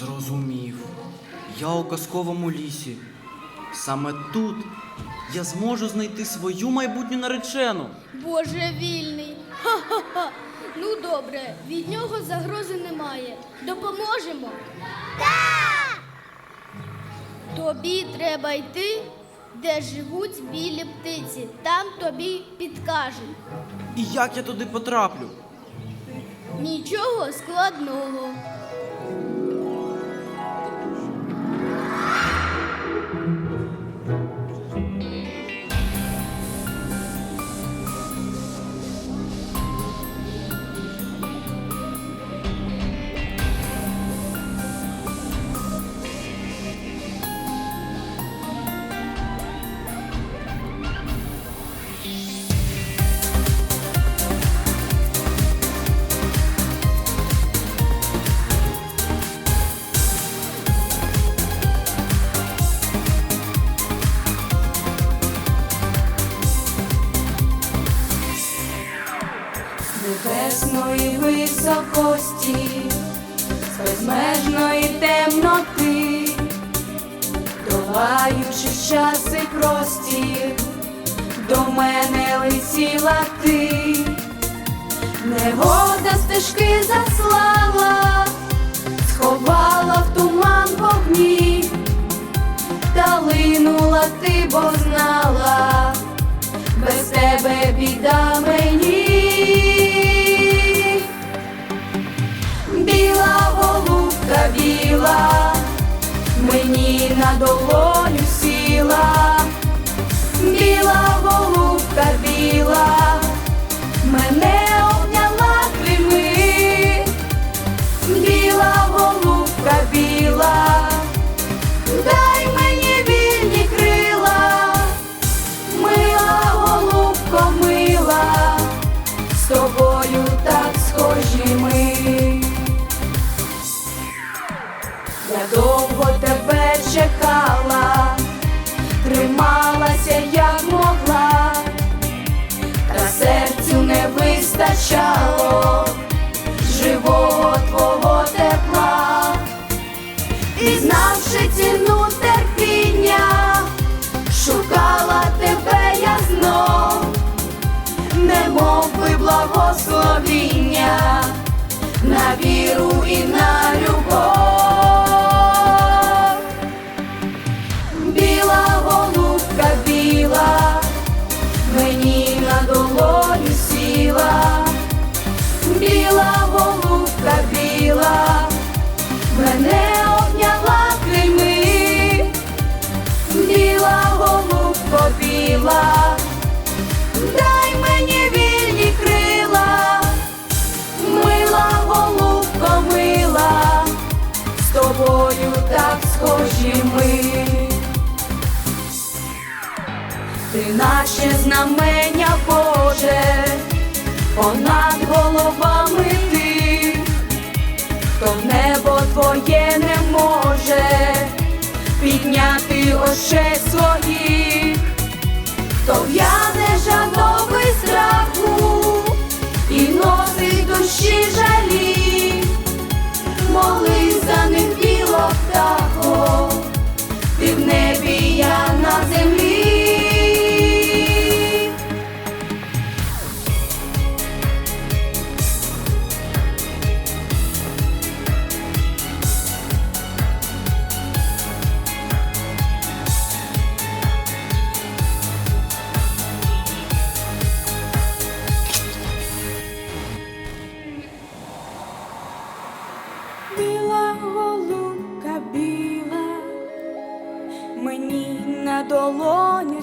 Зрозумів. Я у казковому лісі. Саме тут я зможу знайти свою майбутню наречену. Божевільний. Ха-ха-ха. Ну добре, від нього загрози немає. Допоможемо. Так! Тобі треба йти, де живуть білі птиці. Там тобі підкажуть. І як я туди потраплю? Нічого складного. Небесної високості, з безмежної темноти, долаючи часи простір, до мене летіла ти, негода стежки заслала, сховала в туман вогні, та линула ти, бо знала без тебе біда мені. Голубка мені на долоню сіла, біла голубка біла, Я довго тебе чекала, трималася як могла, та серцю не вистачало живого твого тепла, і знавши ціну терпіння, шукала тебе я знов, немов би благословіння на віру і на любов. Мені на долоню сіла, біла голубка біла, мене обняла крильми, біла голубко біла, дай мені вільні крила, мила голубко мила, з тобою так схожі ми. Ти наче знамення Боже, понад головами ти, хто небо твоє не може підняти очей своїх, то в'яне жадовий душі долоні.